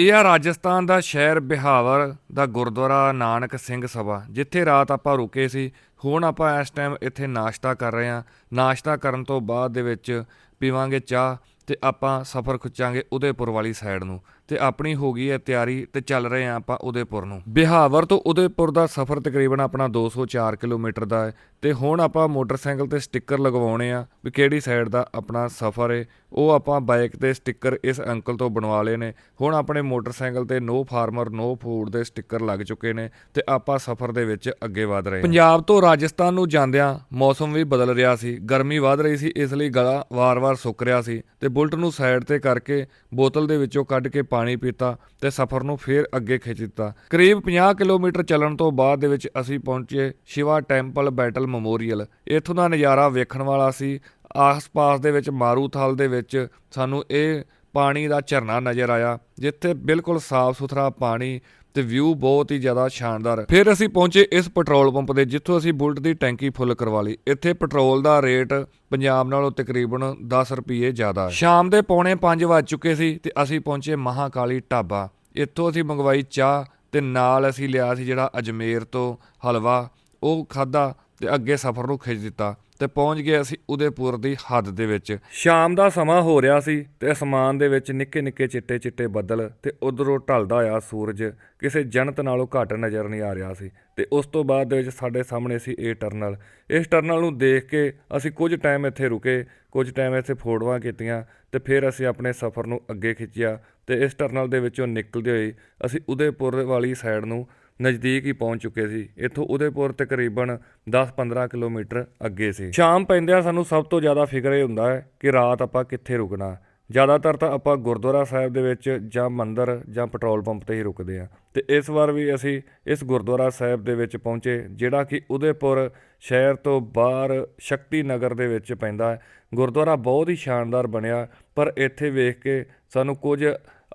ਇਹ ਆ ਰਾਜਸਥਾਨ ਦਾ ਸ਼ਹਿਰ ਬਿਹਾਵਰ ਦਾ ਗੁਰਦੁਆਰਾ ਨਾਨਕ ਸਿੰਘ ਸਭਾ, ਜਿੱਥੇ ਰਾਤ ਆਪਾਂ ਰੁਕੇ ਸੀ। ਹੁਣ ਆਪਾਂ ਇਸ ਟਾਈਮ ਇੱਥੇ ਨਾਸ਼ਤਾ ਕਰ ਰਹੇ ਹਾਂ। ਨਾਸ਼ਤਾ ਕਰਨ ਤੋਂ ਬਾਅਦ ਦੇ ਵਿੱਚ ਪੀਵਾਂਗੇ ਚਾਹ ਤੇ ਆਪਾਂ ਸਫ਼ਰ ਖਿੱਚਾਂਗੇ ਉਦੈਪੁਰ ਵਾਲੀ ਸਾਈਡ ਨੂੰ। ਤੇ ਆਪਣੀ ਹੋ ਗਈ ਹੈ ਤਿਆਰੀ ਤੇ ਚੱਲ ਰਹੇ ਹਾਂ ਆਪਾਂ ਉਦੈਪੁਰ ਨੂੰ। ਬਿਹਾਵਰ ਤੋਂ ਉਦੈਪੁਰ ਦਾ ਸਫ਼ਰ ਤਕਰੀਬਨ ਆਪਣਾ 204 ਕਿਲੋਮੀਟਰ ਦਾ ਹੈ ਤੇ ਹੁਣ ਆਪਾਂ ਮੋਟਰਸਾਈਕਲ ਤੇ ਸਟicker ਲਗਵਾਉਣੇ ਆ ਵੀ ਕਿਹੜੀ ਸਾਈਡ ਦਾ ਆਪਣਾ ਸਫ਼ਰ ਹੈ ਉਹ ਆਪਾਂ ਬਾਈਕ ਤੇ ਸਟicker ਇਸ ਅੰਕਲ ਤੋਂ ਬਣਵਾ ਲਏ ਨੇ। ਹੁਣ ਆਪਣੇ ਮੋਟਰਸਾਈਕਲ ਤੇ ਨੋ ਫਾਰਮਰ, ਨੋ ਫੂਡ ਦੇ ਸਟicker ਲੱਗ ਚੁੱਕੇ ਨੇ ਤੇ ਆਪਾਂ ਸਫ਼ਰ ਦੇ ਵਿੱਚ ਅੱਗੇ ਵਧ ਰਹੇ ਹਾਂ। ਪੰਜਾਬ ਤੋਂ ਰਾਜਸਥਾਨ ਨੂੰ ਜਾਂਦਿਆਂ ਮੌਸਮ ਵੀ ਬਦਲ ਰਿਹਾ ਸੀ। ਗਰਮੀ ਵਧ ਰਹੀ ਸੀ, ਇਸ ਲਈ ਗਲਾ ਵਾਰ-ਵਾਰ ਸੁੱਕ ਰਿਹਾ ਸੀ ਤੇ ਬੁਲਟ ਨੂੰ ਸਾਈਡ ਤੇ ਕਰਕੇ ਬੋਤਲ ਦੇ ਵਿੱਚੋਂ ਕੱਢ ਕੇ ਪਾਣੀ ਪੀਤਾ ਤੇ ਸਫ਼ਰ ਨੂੰ ਫੇਰ ਅੱਗੇ ਖਿੱਚ ਦਿੱਤਾ। ਕਰੀਬ 50 ਕਿਲੋਮੀਟਰ ਚੱਲਣ ਤੋਂ ਬਾਅਦ ਦੇ ਵਿੱਚ ਅਸੀਂ ਪਹੁੰਚੇ ਸ਼ਿਵਾ ਟੈਂਪਲ ਬੈਟਲ ਮੈਮੋਰੀਅਲ। ਇੱਥੋਂ ਦਾ ਨਜ਼ਾਰਾ ਵੇਖਣ ਵਾਲਾ ਸੀ। ਆਸ-ਪਾਸ ਦੇ ਵਿੱਚ ਮਾਰੂਥਲ ਦੇ ਵਿੱਚ ਸਾਨੂੰ ਇਹ ਪਾਣੀ ਦਾ ਝਰਨਾ ਨਜ਼ਰ ਆਇਆ, ਜਿੱਥੇ ਬਿਲਕੁਲ ਸਾਫ਼ ਸੁਥਰਾ ਪਾਣੀ ਤੇ ਵਿਊ ਬਹੁਤ ਹੀ ਜ਼ਿਆਦਾ ਸ਼ਾਨਦਾਰ ਫਿਰ ਅਸੀਂ ਪਹੁੰਚੇ ਇਸ ਪੈਟਰੋਲ ਪੰਪ ਦੇ, ਜਿੱਥੋਂ ਅਸੀਂ ਬੁਲਟ ਦੀ ਟੈਂਕੀ ਫੁੱਲ ਕਰਵਾ ਲਈ। ਇੱਥੇ ਪੈਟਰੋਲ ਦਾ ਰੇਟ ਪੰਜਾਬ ਨਾਲੋਂ ਤਕਰੀਬਨ 10 ਰੁਪਏ ਜ਼ਿਆਦਾ ਹੈ। ਸ਼ਾਮ ਦੇ ਪੌਣੇ 5 ਵੱਜ ਚੁੱਕੇ ਸੀ ਤੇ ਅਸੀਂ ਪਹੁੰਚੇ ਮਹਾਕਾਲੀ ਢਾਬਾ। ਇੱਥੋਂ ਅਸੀਂ ਮੰਗਵਾਈ ਚਾਹ ਤੇ ਨਾਲ ਅਸੀਂ ਲਿਆ ਸੀ ਜਿਹੜਾ ਅਜਮੇਰ ਤੋਂ ਹਲਵਾ। ਉਹ ਖਾਦਾ ਤੇ ਅੱਗੇ ਸਫ਼ਰ ਨੂੰ ਖਿੱਚ ਦਿੱਤਾ। ਤੇ ਪਹੁੰਚ ਗਏ ਅਸੀਂ ਉਦੈਪੁਰ ਦੀ ਹੱਦ ਦੇ ਵਿੱਚ। ਸ਼ਾਮ ਦਾ ਸਮਾਂ ਹੋ ਰਿਹਾ ਸੀ ਤੇ ਅਸਮਾਨ ਦੇ ਵਿੱਚ ਨਿੱਕੇ ਨਿੱਕੇ ਚਿੱਟੇ ਚਿੱਟੇ ਬੱਦਲ ਤੇ ਉਧਰੋਂ ਢਲਦਾ ਆ ਸੂਰਜ ਕਿਸੇ ਜਨਤ ਨਾਲੋਂ ਘੱਟ ਨਜ਼ਰ ਨਹੀਂ ਆ ਰਿਹਾ ਸੀ ਤੇ ਉਸ ਤੋਂ ਬਾਅਦ ਦੇ ਵਿੱਚ ਸਾਡੇ ਸਾਹਮਣੇ ਸੀ ਇਹ ਟਰਨਲ। ਇਸ ਟਰਨਲ ਨੂੰ ਦੇਖ ਕੇ ਅਸੀਂ ਕੁਝ ਟਾਈਮ ਇੱਥੇ ਰੁਕੇ, ਕੁਝ ਟਾਈਮ ਇੱਥੇ ਫੋਟੋਆਂ ਕੀਤੀਆਂ ਤੇ ਫਿਰ ਅਸੀਂ ਆਪਣੇ ਸਫ਼ਰ ਨੂੰ ਅੱਗੇ ਖਿੱਚਿਆ ਤੇ ਇਸ ਟਰਨਲ ਦੇ ਵਿੱਚੋਂ ਨਿਕਲਦੇ ਹੋਏ ਅਸੀਂ ਉਦੈਪੁਰ ਵਾਲੀ ਸਾਈਡ ਨੂੰ ਨਜ਼ਦੀਕ ਹੀ ਪਹੁੰਚ ਚੁੱਕੇ ਸੀ। ਇੱਥੋਂ ਉਦੈਪੁਰ ਤਕਰੀਬਨ 10-15 ਕਿਲੋਮੀਟਰ ਅੱਗੇ ਸੀ। ਸ਼ਾਮ ਪੈਂਦਿਆਂ ਸਾਨੂੰ ਸਭ ਤੋਂ ਜ਼ਿਆਦਾ ਫਿਕਰ ਇਹ ਹੁੰਦਾ ਹੈ ਕਿ ਰਾਤ ਆਪਾਂ ਕਿੱਥੇ ਰੁਕਣਾ। ਜ਼ਿਆਦਾਤਰ ਤਾਂ ਆਪਾਂ ਗੁਰਦੁਆਰਾ ਸਾਹਿਬ ਦੇ ਵਿੱਚ ਜਾਂ ਮੰਦਿਰ ਜਾਂ ਪੈਟਰੋਲ ਪੰਪ ਤੇ ਹੀ ਰੁਕਦੇ ਆ ਤੇ ਇਸ ਵਾਰ ਵੀ ਅਸੀਂ ਇਸ ਗੁਰਦੁਆਰਾ ਸਾਹਿਬ ਦੇ ਵਿੱਚ ਪਹੁੰਚੇ, ਜਿਹੜਾ ਕਿ ਉਦੈਪੁਰ ਸ਼ਹਿਰ ਤੋਂ ਬਾਹਰ ਸ਼ਕਤੀ ਨਗਰ ਦੇ ਵਿੱਚ ਪੈਂਦਾ ਹੈ। ਗੁਰਦੁਆਰਾ ਬਹੁਤ ਹੀ ਸ਼ਾਨਦਾਰ ਬਣਿਆ, ਪਰ ਇੱਥੇ ਵੇਖ ਕੇ ਸਾਨੂੰ ਕੁਝ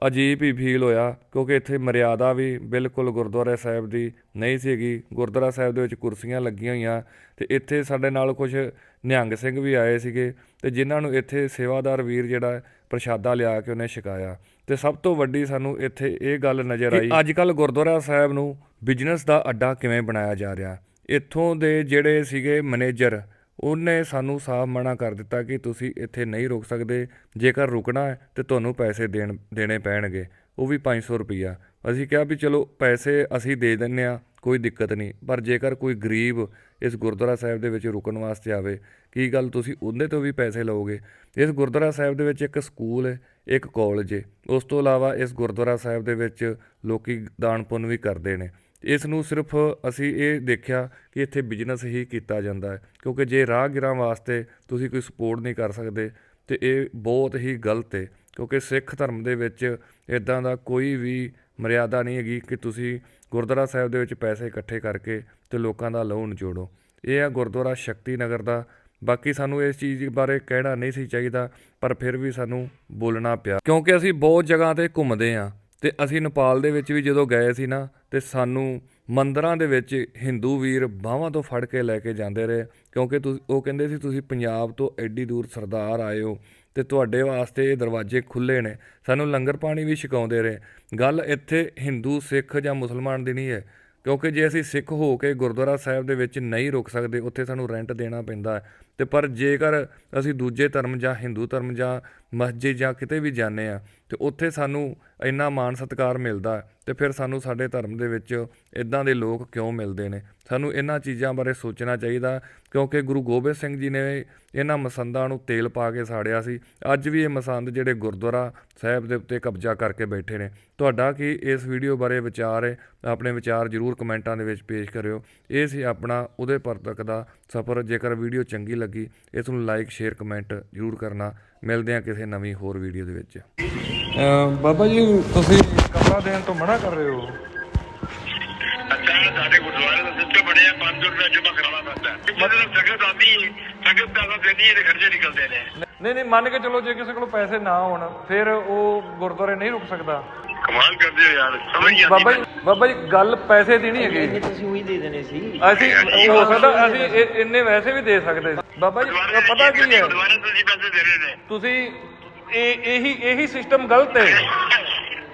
ਅਜੀਬ ਹੀ ਫੀਲ ਹੋਇਆ ਕਿਉਂਕਿ ਇੱਥੇ ਮਰਿਆਦਾ ਵੀ ਬਿਲਕੁਲ ਗੁਰਦੁਆਰਾ ਸਾਹਿਬ ਦੀ ਨਹੀਂ ਸੀਗੀ। ਗੁਰਦੁਆਰਾ ਸਾਹਿਬ ਦੇ ਵਿੱਚ ਕੁਰਸੀਆਂ ਲੱਗੀਆਂ ਹੋਈਆਂ ਤੇ ਇੱਥੇ ਸਾਡੇ ਨਾਲ ਕੁਝ ਨਿਹੰਗ ਸਿੰਘ ਵੀ ਆਏ ਸੀਗੇ ਤੇ ਜਿਨ੍ਹਾਂ ਨੂੰ ਇੱਥੇ ਸੇਵਾਦਾਰ ਵੀਰ ਜਿਹੜਾ ਪ੍ਰਸ਼ਾਦਾ ਲਿਆ ਕੇ ਉਹਨੇ ਛਕਾਇਆ। ਤੇ ਸਭ ਤੋਂ ਵੱਡੀ ਸਾਨੂੰ ਇੱਥੇ ਇਹ ਗੱਲ ਨਜ਼ਰ ਆਈ ਅੱਜ ਕੱਲ ਗੁਰਦੁਆਰਾ ਸਾਹਿਬ ਨੂੰ ਬਿਜ਼ਨਸ ਦਾ ਅੱਡਾ ਕਿਵੇਂ ਬਣਾਇਆ ਜਾ ਰਿਹਾ? ਇੱਥੋਂ ਦੇ ਜਿਹੜੇ ਸੀਗੇ ਮੈਨੇਜਰ ਉਹਨੇ ਸਾਨੂੰ ਸਾਫ਼ ਮਨਾ ਕਰ ਦਿੱਤਾ ਕਿ ਤੁਸੀਂ ਇੱਥੇ ਨਹੀਂ ਰੁਕ ਸਕਦੇ। ਜੇਕਰ ਰੁਕਣਾ ਹੈ ਤਾਂ ਤੁਹਾਨੂੰ ਪੈਸੇ ਦੇਣ, ਦੇਣੇ ਪੈਣਗੇ। ਉਹ ਵੀ 500 ਰੁਪਈਆ। ਅਸੀਂ ਕਿਹਾ ਵੀ ਚਲੋ ਪੈਸੇ ਅਸੀਂ ਦੇ ਦਿੰਨੇ ਆ ਕੋਈ ਦਿੱਕਤ ਨਹੀਂ। ਪਰ ਜੇਕਰ ਕੋਈ ਗਰੀਬ ਇਸ ਗੁਰਦੁਆਰਾ ਸਾਹਿਬ ਦੇ ਵਿੱਚ ਰੁਕਣ ਵਾਸਤੇ ਆਵੇ, ਕੀ ਗੱਲ ਤੁਸੀਂ ਉਹਦੇ ਤੋਂ ਵੀ ਪੈਸੇ ਲਓਗੇ? ਇਸ ਗੁਰਦੁਆਰਾ ਸਾਹਿਬ ਦੇ ਵਿੱਚ ਇੱਕ ਸਕੂਲ ਹੈ, ਇੱਕ ਕਾਲਜ ਹੈ। ਉਸ ਤੋਂ ਇਲਾਵਾ ਇਸ ਗੁਰਦੁਆਰਾ ਸਾਹਿਬ ਦੇ ਵਿੱਚ ਲੋਕੀ ਦਾਨ ਪੁੰਨ ਵੀ ਕਰਦੇ ਨੇ। ਇਸ ਨੂੰ ਸਿਰਫ ਅਸੀਂ ਇਹ ਦੇਖਿਆ ਕਿ ਇੱਥੇ ਬਿਜ਼ਨਸ ਹੀ ਕੀਤਾ ਜਾਂਦਾ ਹੈ, ਕਿਉਂਕਿ ਜੇ ਰਾਹਗੀਰਾਂ ਵਾਸਤੇ ਤੁਸੀਂ ਕੋਈ ਸਪੋਰਟ ਨਹੀਂ ਕਰ ਸਕਦੇ, ਤੇ ਇਹ ਬਹੁਤ ਹੀ ਗਲਤ ਹੈ, ਕਿਉਂਕਿ ਸਿੱਖ ਧਰਮ ਦੇ ਵਿੱਚ ਇਦਾਂ ਦਾ ਕੋਈ ਵੀ ਮਰਿਆਦਾ ਨਹੀਂ ਹੈਗੀ ਕਿ ਤੁਸੀਂ ਗੁਰਦੁਆਰਾ ਸਾਹਿਬ ਦੇ ਵਿੱਚ ਪੈਸੇ ਇਕੱਠੇ ਕਰਕੇ ਤੇ ਲੋਕਾਂ ਦਾ ਲੋਨ ਜੋੜੋ ਇਹ ਆ ਗੁਰਦੁਆਰਾ ਸ਼ਕਤੀ ਨਗਰ ਦਾ, ਬਾਕੀ ਸਾਨੂੰ ਇਸ ਚੀਜ਼ ਬਾਰੇ ਕਹਿਣਾ ਨਹੀਂ ਸੀ ਚਾਹੀਦਾ, ਪਰ ਫਿਰ ਵੀ ਸਾਨੂੰ ਬੋਲਣਾ ਪਿਆ। ਕਿਉਂਕਿ ਅਸੀਂ ਬਹੁਤ ਜਗ੍ਹਾ ਤੇ ਘੁੰਮਦੇ ਆਂ ਤੇ ਅਸੀਂ ਨੇਪਾਲ ਦੇ ਵਿੱਚ ਵੀ ਜਦੋਂ ਗਏ ਸੀ ਨਾ ਤੇ ਸਾਨੂੰ ਮੰਦਰਾਂ ਦੇ ਵਿੱਚ ਹਿੰਦੂ ਵੀਰ ਬਾਹਾਂ ਤੋਂ ਫੜ ਕੇ ਲੈ ਕੇ ਜਾਂਦੇ ਰਹੇ, ਕਿਉਂਕਿ ਤੁਸੀਂ ਉਹ ਕਹਿੰਦੇ ਸੀ, ਤੁਸੀਂ ਪੰਜਾਬ ਤੋਂ ਐਡੀ ਦੂਰ ਸਰਦਾਰ ਆਏ ਹੋ ਤੇ ਤੁਹਾਡੇ ਵਾਸਤੇ ਇਹ ਦਰਵਾਜ਼ੇ ਖੁੱਲੇ ਨੇ, ਸਾਨੂੰ ਲੰਗਰ ਪਾਣੀ ਵੀ ਛਕਾਉਂਦੇ ਰਹੇ। ਗੱਲ ਇੱਥੇ ਹਿੰਦੂ, ਸਿੱਖ ਜਾਂ ਮੁਸਲਮਾਨ ਦੀ ਨਹੀਂ ਹੈ, ਕਿਉਂਕਿ ਜੇ ਅਸੀਂ ਸਿੱਖ ਹੋ ਕੇ ਗੁਰਦੁਆਰਾ ਸਾਹਿਬ ਦੇ ਵਿੱਚ ਨਹੀਂ ਰੁਕ ਸਕਦੇ, ਉੱਥੇ ਸਾਨੂੰ ਰੈਂਟ ਦੇਣਾ ਪੈਂਦਾ ਹੈ। ਤੇ ਪਰ ਜੇਕਰ ਅਸੀਂ ਦੂਜੇ ਧਰਮ ਜਾਂ ਹਿੰਦੂ ਧਰਮ ਜਾਂ ਮਸਜਿਦ ਜਾਂ ਕਿਤੇ ਵੀ ਜਾਂਦੇ ਆ ਤੇ ਉੱਥੇ ਸਾਨੂੰ ਇੰਨਾ ਮਾਣ ਸਤਿਕਾਰ ਮਿਲਦਾ ਹੈ ਤੇ ਫਿਰ ਸਾਨੂੰ ਸਾਡੇ ਧਰਮ ਦੇ ਵਿੱਚ ਇਦਾਂ ਦੇ ਲੋਕ ਕਿਉਂ ਮਿਲਦੇ ਨੇ? ਸਾਨੂੰ ਇਹਨਾਂ ਚੀਜ਼ਾਂ ਬਾਰੇ ਸੋਚਣਾ ਚਾਹੀਦਾ ਕਿਉਂਕਿ ਗੁਰੂ ਗੋਬਿੰਦ ਸਿੰਘ ਜੀ ਨੇ ਇਹਨਾਂ ਮਸੰਦਾਂ ਨੂੰ ਤੇਲ ਪਾ ਕੇ ਸਾੜਿਆ ਸੀ। ਅੱਜ ਵੀ ਇਹ ਮਸੰਦ ਜਿਹੜੇ ਗੁਰਦੁਆਰਾ ਸਾਹਿਬ ਦੇ ਉੱਤੇ ਕਬਜ਼ਾ ਕਰਕੇ ਬੈਠੇ ਨੇ। ਤੁਹਾਡਾ ਕੀ ਇਸ ਵੀਡੀਓ ਬਾਰੇ ਵਿਚਾਰ ਹੈ? ਆਪਣੇ ਵਿਚਾਰ ਜਰੂਰ ਕਮੈਂਟਾਂ ਦੇ ਵਿੱਚ ਪੇਸ਼ ਕਰਿਓ। ਇਹ ਸੀ ਆਪਣਾ ਉਹਦੇ ਪਰਤਕ ਦਾ ਸਫ਼ਰ ਜੇਕਰ ਵੀਡੀਓ ਚੰਗੀ ਲੱਗੀ ਇਸ ਨੂੰ ਲਾਈਕ ਸ਼ੇਅਰ ਕਮੈਂਟ ਜਰੂਰ ਕਰਨਾ। ਮਿਲਦੇ ਹਾਂ ਕਿਸੇ ਨਵੀਂ ਹੋਰ ਵੀਡੀਓ ਦੇ ਵਿੱਚ। ਬਾਬਾ ਜੀ ਤੁਸੀਂ ਕਮਰਾ ਦੇਣ ਤੋਂ ਮਨਾ ਕਰ ਰਹੇ ਹੋ? ਅੱਛਾ ਸਾਡੇ ਗੁਰਦੁਆਰੇ ਦਾ ਸਿਸਟਮ ਬਣਿਆ 500 ਰੁਪਏ ਜਮ੍ਹਾਂ ਕਰਾਉਣਾ ਪੈਂਦਾ। ਹੈ ਮਤਲਬ ਸੰਗਤ ਆਉਂਦੀ ਹੈ ਸੰਗਤ ਪੈਸਾ ਦਿੰਦੀ ਹੈ ਤੇ ਖਰਚੇ ਨਿਕਲਦੇ ਨੇ। ਨਹੀਂ ਨਹੀਂ ਮੰਨ ਕੇ ਚਲੋ ਜੇ ਕਿਸੇ ਕੋਲ ਪੈਸੇ ਨਾ ਹੋਣ ਫਿਰ ਉਹ ਗੁਰਦੁਆਰੇ ਨਹੀਂ ਰੁਕ ਸਕਦਾ। ਕਮਾਲ ਕਰਦੇ ਹੋ ਯਾਰ ਸਮਝ ਨਹੀਂ ਬਾਬਾ ਜੀ ਬਾਬਾ ਜੀ ਗੱਲ ਪੈਸੇ ਦੀ ਨਹੀਂ ਹੈਗੀ। ਤੁਸੀਂ ਉਹੀ ਦੇ ਦੇਣੇ ਸੀ। ਅਸੀਂ ਹੋ ਸਕਦਾ ਅਸੀਂ ਇਹ- ਇੰਨੇ ਵੈਸੇ ਵੀ ਦੇ ਸਕਦੇ ਸੀ। ਬਾਬਾ ਜੀ ਪਤਾ ਕੀ ਹੈ? ਗੁਰਦੁਆਰੇ ਤੋਂ ਜੀ ਪੈਸੇ ਦੇ ਰਹੇ ਨੇ। ਤੁਸੀਂ ਇਹ ਇਹੀ ਇਹੀ ਸਿਸਟਮ ਗਲਤ ਹੈ।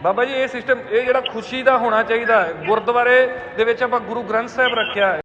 ਬਾਬਾ ਜੀ ਇਹ ਸਿਸਟਮ ਇਹ ਜਿਹੜਾ ਖੁਸ਼ੀ ਦਾ ਹੋਣਾ ਚਾਹੀਦਾ ਹੈ। ਗੁਰਦੁਆਰੇ ਦੇ ਵਿੱਚ ਆਪਾਂ ਗੁਰੂ ਗ੍ਰੰਥ ਸਾਹਿਬ ਰੱਖਿਆ ਹੈ।